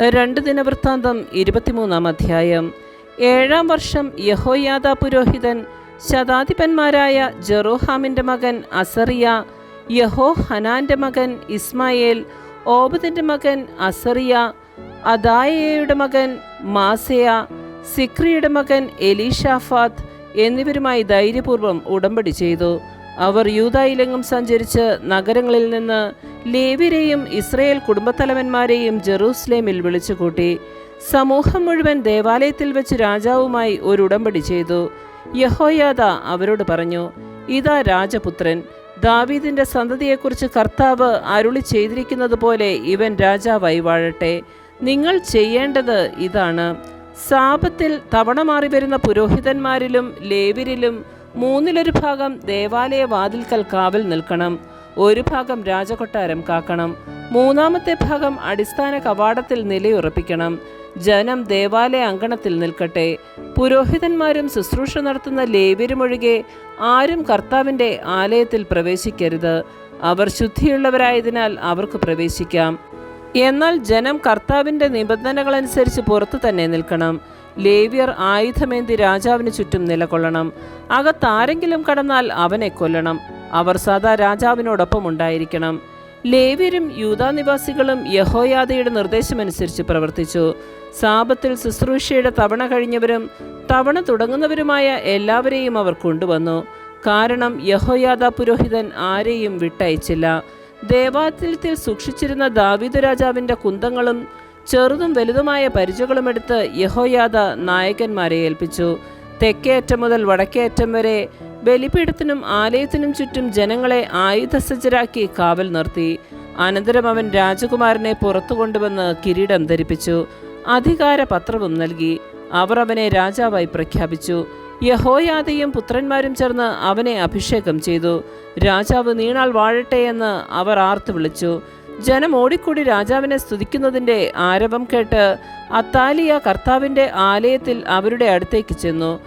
രണ്ട് ദിനവൃത്താന്തം ഇരുപത്തിമൂന്നാം അധ്യായം. ഏഴാം വർഷം യഹോയാദ പുരോഹിതൻ ശതാധിപന്മാരായ ജെറോഹാമിന്റെ മകൻ അസറിയ യഹോ ഹനാന്റെ മകൻ ഇസ്മായേൽ ഓബദിന്റെ മകൻ അസറിയ അദായയുടെ മകൻ മാസയ സിക്രിയുടെ മകൻ എലീഷാഫാത്ത് എന്നിവരുമായി ധൈര്യപൂർവം ഉടമ്പടി ചെയ്തു. അവർ യൂതായിലെങ്ങും സഞ്ചരിച്ച് നഗരങ്ങളിൽ നിന്ന് ലേവിരെയും ഇസ്രയേൽ കുടുംബത്തലവന്മാരെയും ജെറൂസലേമിൽ വിളിച്ചുകൂട്ടി സമൂഹം മുഴുവൻ ദേവാലയത്തിൽ വെച്ച് രാജാവുമായി ഒരു ഉടമ്പടി ചെയ്തു. യഹോയാദ അവരോട് പറഞ്ഞു ഇതാ രാജപുത്രൻ ദാവീദിന്റെ സന്തതിയെക്കുറിച്ച് കർത്താവ് അരുളി ചെയ്തിരിക്കുന്നത് പോലെ ഇവൻ രാജാവായി വാഴട്ടെ. നിങ്ങൾ ചെയ്യേണ്ടത് ഇതാണ്. സാപത്തിൽ തവണ മാറി വരുന്ന പുരോഹിതന്മാരിലും ലേവിരിലും മൂന്നിലൊരു ഭാഗം ദേവാലയ വാതിൽക്കൽ കാവൽ നിൽക്കണം ഒരു ഭാഗം രാജകൊട്ടാരം കാക്കണം മൂന്നാമത്തെ ഭാഗം അടിസ്ഥാന കവാടത്തിൽ നിലയുറപ്പിക്കണം. ജനം ദേവാലയ അങ്കണത്തിൽ നിൽക്കട്ടെ. പുരോഹിതന്മാരും ശുശ്രൂഷ നടത്തുന്ന ലേവ്യരുമൊഴികെ ആരും കർത്താവിന്റെ ആലയത്തിൽ പ്രവേശിക്കരുത്. അവർ ശുദ്ധിയുള്ളവരായതിനാൽ അവർക്ക് പ്രവേശിക്കാം. എന്നാൽ ജനം കർത്താവിന്റെ നിബന്ധനകളനുസരിച്ച് പുറത്തു തന്നെ നിൽക്കണം. ലേവ്യർ ആയുധമേന്തി രാജാവിന് ചുറ്റും നിലകൊള്ളണം. അകത്താരെങ്കിലും കടന്നാൽ അവനെ കൊല്ലണം. അവർ സദാ രാജാവിനോടൊപ്പം ഉണ്ടായിരിക്കണം. ലേവ്യരും യൂതാനിവാസികളും യഹോയാദയുടെ നിർദ്ദേശമനുസരിച്ച് പ്രവർത്തിച്ചു. സാപത്തിൽ ശുശ്രൂഷയുടെ തവണ കഴിഞ്ഞവരും തവണ തുടങ്ങുന്നവരുമായ എല്ലാവരെയും അവർ കൊണ്ടുവന്നു. കാരണം യഹോയാദ പുരോഹിതൻ ആരെയും വിട്ടയച്ചില്ല. ദേവാലയത്തിൽ സൂക്ഷിച്ചിരുന്ന ദാവീദ് രാജാവിന്റെ കുന്തങ്ങളും ചെറുതും വലുതുമായ പരിചകളുമെടുത്ത് യഹോയാദ നായകന്മാരെ ഏൽപ്പിച്ചു. തെക്കേയറ്റം മുതൽ വടക്കേയറ്റം വരെ ബലിപീഠത്തിനും ആലയത്തിനും ചുറ്റും ജനങ്ങളെ ആയുധസജ്ജരാക്കി കാവൽ നിർത്തി. അനന്തരം അവൻ രാജകുമാരനെ പുറത്തു കൊണ്ടുവന്ന് കിരീടം ധരിപ്പിച്ചു. അധികാര പത്രവും നൽകി. അവർ അവനെ രാജാവായി പ്രഖ്യാപിച്ചു. യഹോയാദയും പുത്രന്മാരും ചേർന്ന് അവനെ അഭിഷേകം ചെയ്തു. രാജാവ് നീണാൾ വാഴട്ടെ എന്ന് അവർ ആർത്തു വിളിച്ചു. ജനം ഓടിക്കൂടി രാജാവിനെ സ്തുതിക്കുന്നതിന്റെ ആരവം കേട്ട് അത്താലിയ കർത്താവിന്റെ ആലയത്തിൽ അവരുടെ അടുത്തേക്ക് ചെന്നു.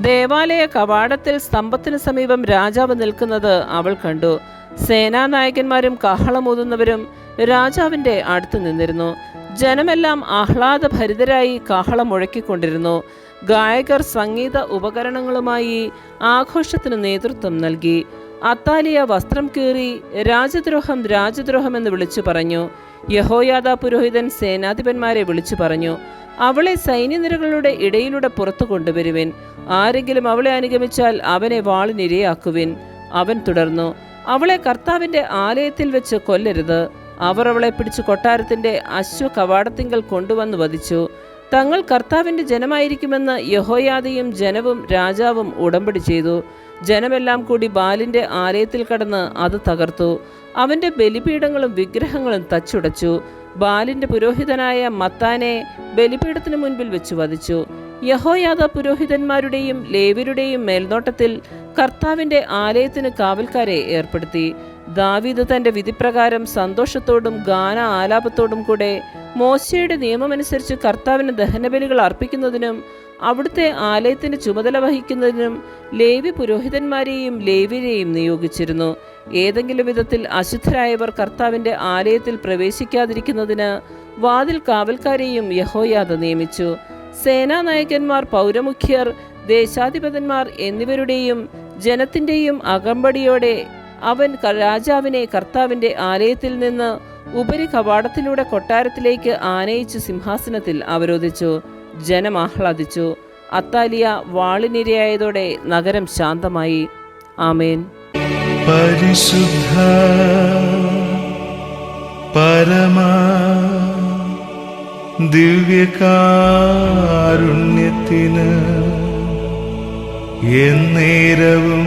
ദേവാലയ കവാടത്തിൽ സ്തംഭത്തിന് സമീപം രാജാവ് നിൽക്കുന്നത് അവൾ കണ്ടു. സേനാനായകന്മാരും കാഹളമൂതുന്നവരും രാജാവിന്റെ അടുത്ത് നിന്നിരുന്നു. ജനമെല്ലാം ആഹ്ലാദഭരിതരായി കാഹളം മുഴക്കിക്കൊണ്ടിരുന്നു. ഗായകർ സംഗീത ഉപകരണങ്ങളുമായി ആഘോഷത്തിന് നേതൃത്വം നൽകി. അത്താലിയ വസ്ത്രം കീറി രാജദ്രോഹം രാജദ്രോഹം എന്ന് വിളിച്ചു പറഞ്ഞു. യഹോയാദ പുരോഹിതൻ സേനാധിപന്മാരെ വിളിച്ചു പറഞ്ഞു. അവളെ സൈന്യനിരകളുടെ ഇടയിലൂടെ പുറത്തു കൊണ്ടുവരുവിൻ. ആരെങ്കിലും അവളെ അനുഗമിച്ചാൽ അവനെ വാളിനിരയാക്കുവിൻ. അവൻ തുടർന്നു. അവളെ കർത്താവിന്റെ ആലയത്തിൽ വെച്ച് കൊല്ലരുത്. അവർ അവളെ പിടിച്ച് കൊട്ടാരത്തിന്റെ അശ്വ കവാടത്തിങ്കൽ കൊണ്ടുവന്ന് വധിച്ചു. തങ്ങൾ കർത്താവിന്റെ ജനമായിരിക്കുമെന്ന് യഹോയാദയും ജനവും രാജാവും ഉടമ്പടി ചെയ്തു. ജനമെല്ലാം കൂടി ബാലിന്റെ ആലയത്തിൽ കടന്ന് അത് തകർത്തു. അവന്റെ ബലിപീഠങ്ങളും വിഗ്രഹങ്ങളും തച്ചുടച്ചു. ബാലിന്റെ പുരോഹിതനായ മത്താനെ ബലിപീഠത്തിന് മുൻപിൽ വെച്ച് വധിച്ചു. യഹോയാദ പുരോഹിതന്മാരുടെയും ലേവരുടെയും മേൽനോട്ടത്തിൽ കർത്താവിന്റെ ആലയത്തിന് കാവൽക്കാരെ ഏർപ്പെടുത്തി. ദാവീദ് തന്റെ വിധിപ്രകാരം സന്തോഷത്തോടും ഗാന ആലാപത്തോടും കൂടെ മോശയുടെ നിയമമനുസരിച്ച് കർത്താവിന് ദഹനബലികൾ അർപ്പിക്കുന്നതിനും അവിടുത്തെ ആലയത്തിന് ചുമതല വഹിക്കുന്നതിനും ലേവി പുരോഹിതന്മാരെയും ലേവിനെയും നിയോഗിച്ചിരുന്നു. ഏതെങ്കിലും വിധത്തിൽ അശുദ്ധരായവർ കർത്താവിന്റെ ആലയത്തിൽ പ്രവേശിക്കാതിരിക്കുന്നതിന് വാതിൽ കാവൽക്കാരെയും യഹോയാദ നിയമിച്ചു. സേനാനായകന്മാർ പൗരമുഖ്യർ ദേശാധിപതന്മാർ എന്നിവരുടെയും ജനത്തിന്റെയും അകമ്പടിയോടെ അവൻ രാജാവിനെ കർത്താവിന്റെ ആലയത്തിൽ നിന്ന് ഉപരി കവാടത്തിലൂടെ കൊട്ടാരത്തിലേക്ക് ആനയിച്ച് സിംഹാസനത്തിൽ അവരോധിച്ചു. ജനം ആഹ്ലാദിച്ചു. അത്താലിയ വാളിനിരയായതോടെ നഗരം ശാന്തമായി. ആമേൻ. പരിശുദ്ധ പരമ ദിവ്യകാരുണ്യത്തിന് എന്നേരവും